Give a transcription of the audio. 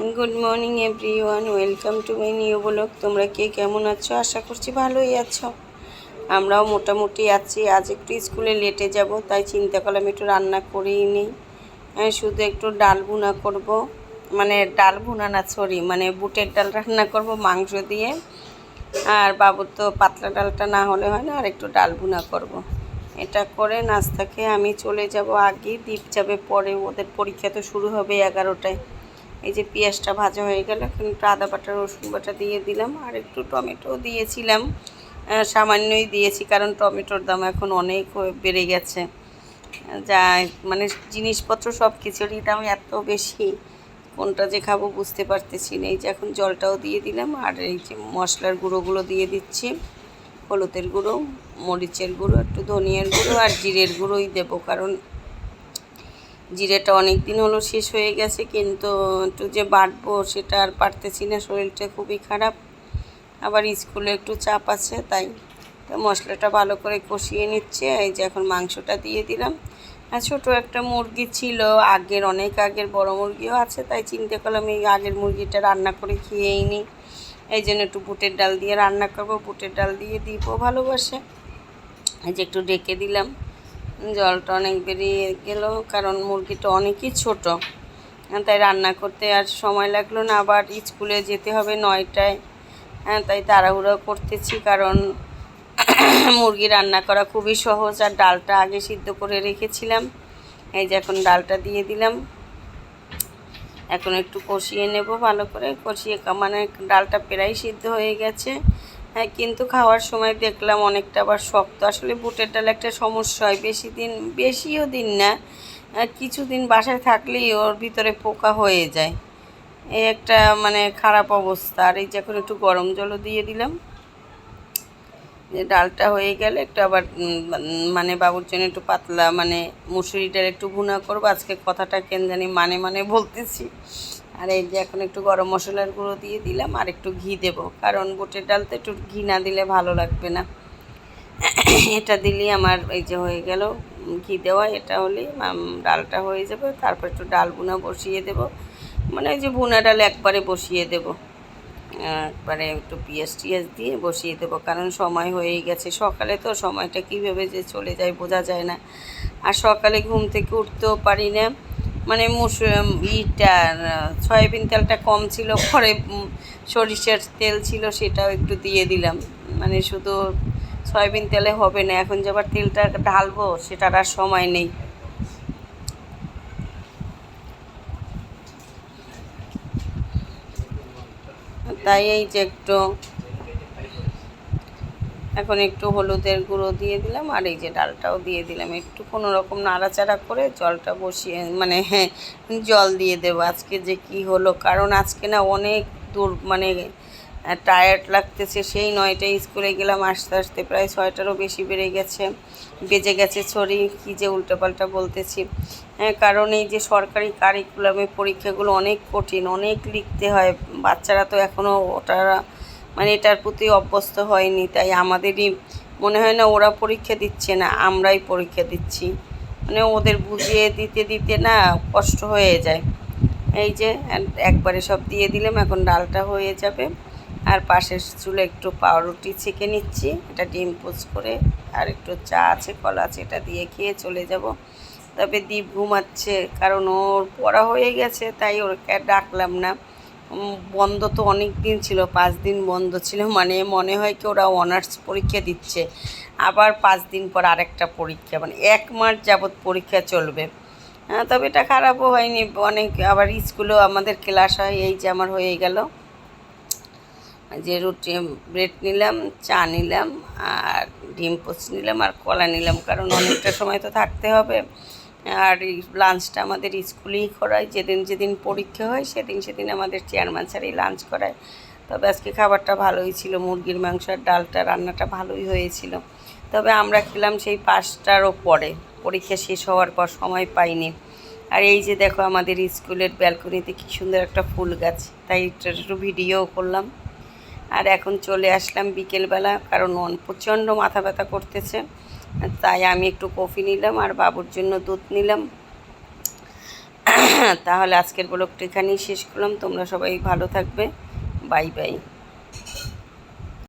Good morning every one welcome to my new blog তোমরা কে কেমন আছো? আশা করছি ভালোই আছো। আমরাও মোটামুটি আছি। আজ একটু স্কুলে লেটে যাব, তাই চিন্তা করলাম একটু রান্না করেই নিই। শুধু একটু ডাল ভুনা করব। মানে ডাল ভুনা না সরি মানে বুটের ডাল রান্না করব মাংস দিয়ে। আর বাবুর তো পাতলা ডালটা না হলে হয় না, আর একটু ডাল ভুনা করব। এটা করে নাস্তা খেয়ে আমি চলে যাব আগে। দ্বীপ যাবে পরে, ওদের পরীক্ষা তো শুরু হবে এগারোটায়। এই যে পেঁয়াজটা ভাজা হয়ে গেল, এখন একটু আদা বাটা, রসুন বাটা দিয়ে দিলাম, আর একটু টমেটো দিয়েছিলাম। সামান্যই দিয়েছি, কারণ টমেটোর দাম এখন অনেক বেড়ে গেছে। যা মানে জিনিসপত্র সব কিছুরই দাম এত বেশি, কোনটা যে খাব বুঝতে পারতেছি না। এই যে এখন জলটাও দিয়ে দিলাম, আর এই যে মশলার গুঁড়োগুলো দিয়ে দিচ্ছি। হলুদের গুঁড়ো, মরিচের গুঁড়ো, একটু ধনিয়ার গুঁড়ো, আর জিরের গুঁড়োই দেবো, কারণ জিরেটা অনেক দিন হলো শেষ হয়ে গেছে, কিন্তু একটু যে বাটবো সেটা আর পারতেছি না, শরীরটা খুবই খারাপ। আবার স্কুলে একটু চাপ আছে, তাই তো মশলাটা ভালো করে কষিয়ে নিচ্ছে, এই যে এখন মাংসটা দিয়ে দিলাম। আর ছোটো একটা মুরগি ছিল, আগের, অনেক আগের বড় মুরগিও আছে, তাই চিন্তা করলাম এই আগের মুরগিটা রান্না করে খেয়েই নিই এই জন্য একটু বুটের ডাল দিয়ে রান্না করব, বুটের ডাল দিয়ে দিব ভালোবাসে। এই যে একটু ডেকে দিলাম। জলটা অনেক বেরিয়ে গেল, কারণ মুরগিটা অনেকই ছোট। তাই রান্না করতে আর সময় লাগল না, আবার স্কুলে যেতে হবে নয়টায়। হ্যাঁ তাই তাড়াহুড়ো করতেছি, কারণ মুরগি রান্না করা খুবই সহজ, আর ডালটা আগে সিদ্ধ করে রেখেছিলাম। এই যে এখন ডালটা দিয়ে দিলাম। এখন একটু কষিয়ে নেব ভালো করে। কষিয়ে মানে ডালটা প্রায় সিদ্ধ হয়ে গেছে। হ্যাঁ কিন্তু খাওয়ার সময় দেখলাম অনেকটা আবার শক্ত। আসলে বুটের ডাল একটা সমস্যা হয়, বেশি দিন, বেশিও দিন না। কিছুদিন বাসায় থাকলেই ওর ভিতরে পোকা হয়ে যায়। এই একটা মানে খারাপ অবস্থা। আর এই যে এখন একটু গরম জলও দিয়ে দিলাম। যে ডালটা হয়ে গেলে একটু আবার মানে বাবুর জন্য একটু পাতলা মানে মুসুরি ডাল একটু ভুনা করব। আজকে কথাটা কেন জানি মানে মানে বলতেছি। আর এই যে এখন একটু গরম মশলার গুঁড়ো দিয়ে দিলাম, আর একটু ঘি দেব। কারণ বুটের ডাল তো একটু ঘি না দিলে ভালো লাগবে না। এটা দিলেই আমার এই যে হয়ে গেল ঘি দেওয়া, এটা হলেই ডালটা হয়ে যাবে। তারপর একটু ডাল বুনা বসিয়ে দেব। মানে এই যে বুনা ডাল একবারে বসিয়ে দেব। একবারে একটু পিঁয়াজ টিয়াজ দিয়ে বসিয়ে দেবো, কারণ সময় হয়েই গেছে। সকালে তো সময়টা কীভাবে যে চলে যায় বোঝা যায় না। আর সকালে ঘুম থেকে উঠতেও পারি না। মানে মুস ইটা সয়াবিন তেলটা কম ছিল, পরে সরিষার তেল ছিল সেটাও একটু দিয়ে দিলাম। মানে শুধু সয়াবিন তেলে হবে না, এখন যে আবার তেলটা ঢালবো সেটার আর সময় নেই। তাই এই যে একটু এখন একটু হলুদের গুঁড়ো দিয়ে দিলাম, আর এই যে ডালটাও দিয়ে দিলাম। একটু কোনো রকম নাড়াচাড়া করে জলটা বসিয়ে মানে হ্যাঁ জল দিয়ে দেবো আজকে যে কি হলো। কারণ আজকে না অনেক দূর মানে টায়ার্ড লাগতেছে, সেই নয়টায় স্কুলে গেলাম, আস্তে আস্তে প্রায় ছয়টারও বেশি বেড়ে গেছে, বেজে গেছে ছড়ি কী যে উল্টোপাল্টা বলতেছি। হ্যাঁ কারণ এই যে সরকারি কারিকুলামে পরীক্ষাগুলো অনেক কঠিন, অনেক লিখতে হয়, বাচ্চারা তো এখনও ওটা মানে এটার প্রতি অভ্যস্ত হয়নি, তাই আমাদেরই মনে হয় না ওরা পরীক্ষা দিচ্ছে না, আমরাই পরীক্ষা দিচ্ছি। মানে ওদের বুঝিয়ে দিতে দিতে না কষ্ট হয়ে যায়। এই যে একবারে সব দিয়ে দিলাম, এখন ডালটা হয়ে যাবে। আর পাশের চুলে একটু পাউরুটি ছেঁকে নিচ্ছি, এটা ডিম পোচ করে, আর একটু চা আছে কলা আছে, এটা দিয়ে খেয়ে চলে যাব। তবে দ্বীপ ঘুমাচ্ছে, কারণ ওর পড়া হয়ে গেছে, তাই আর ডাকলাম না। বন্ধ তো অনেক দিন ছিল, পাঁচ দিন বন্ধ ছিল মানে মনে হয় কি ওরা অনার্স পরীক্ষা দিচ্ছে। আবার পাঁচ দিন পর আরেকটা পরীক্ষা মানে এক মাস যাবৎ পরীক্ষা চলবে। হ্যাঁ তবে এটা খারাপও হয়নি, অনেক আবার স্কুলেও আমাদের ক্লাস হয়, এই যে আমার হয়ে গেল। যে রুটি ব্রেড নিলাম, চা নিলাম, আর ডিম পোচ নিলাম, আর কলা নিলাম, কারণ অনেকটা সময় তো থাকতে হবে। আর লাঞ্চটা আমাদের স্কুলেই করায়, যেদিন যেদিন পরীক্ষা হয় সেদিন সেদিন আমাদের চেয়ারম্যান স্যারই লাঞ্চ করায়। তবে আজকে খাবারটা ভালোই ছিল, মুরগির মাংস আর ডালটা রান্নাটা ভালোই হয়েছিল। তবে আমরা খেলাম সেই পাঁচটারও পরে পরীক্ষা শেষ হওয়ার পর সময় পাইনি। আর এই যে দেখো আমাদের স্কুলের ব্যালকনিতে কি সুন্দর একটা ফুল গাছ, তাই একটু ভিডিও করলাম। আর এখন চলে আসলাম বিকেলবেলা, কারণ প্রচণ্ড মাথা ব্যথা করতেছে। তাই আমি একটু কফি নিলাম আর বাবুর জন্য দুধ নিলাম। তাহলে আজকের ব্লগটা এখানেই শেষ করলাম। তোমরা সবাই ভালো থাকবে। Bye bye.